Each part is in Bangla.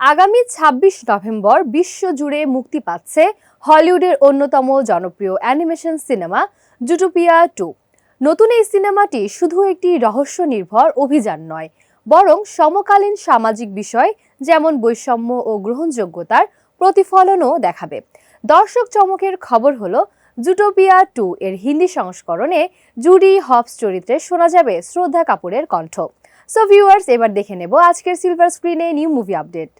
আগামী ২৬ নভেম্বর বিশ্বজুড়ে মুক্তি পাচ্ছে হলিউডের অন্যতম জনপ্রিয় অ্যানিমেশন সিনেমা জুটোপিয়া টু। নতুন এই সিনেমাটি শুধু একটি রহস্য নির্ভর অভিযান নয়, বরং সমকালীন সামাজিক বিষয় যেমন বৈষম্য ও গ্রহণযোগ্যতার প্রতিফলনও দেখাবে। দর্শক চমকের খবর হলো, জুটোপিয়া টু এর হিন্দি সংস্করণে জুডি হবস চরিত্রে শোনা যাবে শ্রদ্ধা কাপুরের কণ্ঠ। সো ভিউয়ার্স এবার দেখে নেব আজকের সিলভার স্ক্রিনে new movie update.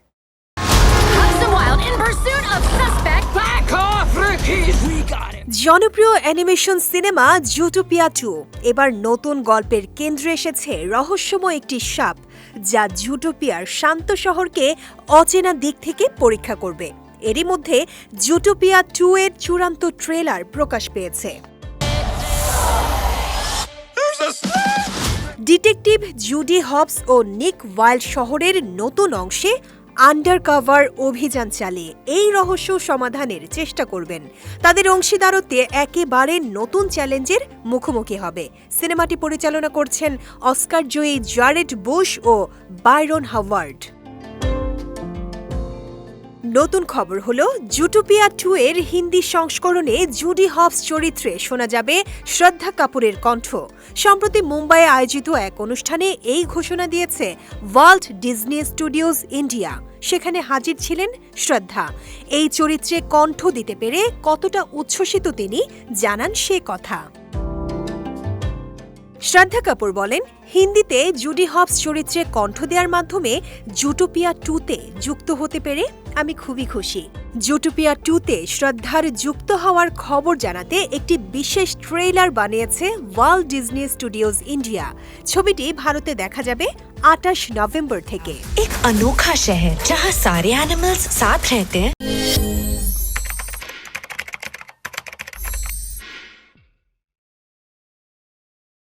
In pursuit of suspect. Back off, rookies! We got it! জনপ্রিয় অ্যানিমেশন সিনেমা জুটোপিয়া টু এবার নতুন গল্পের কেন্দ্রে এসেছে রহস্যময় একটি সাপ যা জুটোপিয়ার শান্ত শহরকে অচেনা দিক থেকে পরীক্ষা করবে এরই মধ্যে জুটোপিয়া টু এর চূড়ান্ত ট্রেলার প্রকাশ পেয়েছে ডিটেকটিভ জুডি হবস ও নিক ওয়াইল্ড শহরের নতুন অংশে আন্ডারকভার অভিযান চালিয়ে এই রহস্য সমাধানের চেষ্টা করবেন। তাদের অংশীদারত্বে একেবারে নতুন চ্যালেঞ্জের মুখোমুখি হবে। সিনেমাটি পরিচালনা করছেন অস্কার জয়ী জারেড বুশ ও বাইরন হাওয়ার্ড। নতুন খবর হলো জুটোপিয়া টু এর হিন্দি সংস্করণে জুডি হবস চরিত্রে শোনা যাবে শ্রদ্ধা কাপুরের কণ্ঠ। সম্প্রতি মুম্বাইয়ে আয়োজিত এক অনুষ্ঠানে এই ঘোষণা দিয়েছে ওয়ার্ল্ড ডিজনি স্টুডিওজ ইন্ডিয়া। সেখানে হাজির ছিলেন শ্রদ্ধা। এই চরিত্রে কণ্ঠ দিতে পেরে কতটা উচ্ছ্বসিত তিনি জানান সে কথা। শ্রদ্ধা কাপুর বলেন হিন্দিতে জুডি হবস চরিত্রে কণ্ঠ দেওয়ার মাধ্যমে জুটোপিয়া টুতে যুক্ত হতে পেরে আমি খুবই খুশি জুটোপিয়া টুতে শ্রদ্ধার যুক্ত হওয়ার খবর জানাতে একটি বিশেষ ট্রেলার বানিয়েছে ওয়ার্ল্ড ডিজনি স্টুডিওজ ইন্ডিয়া ছবিটি ভারতে দেখা যাবে আটাশ নভেম্বর থেকে एक अनोखा शहर जहाँ सारे एनिमल्स साथ रहते हैं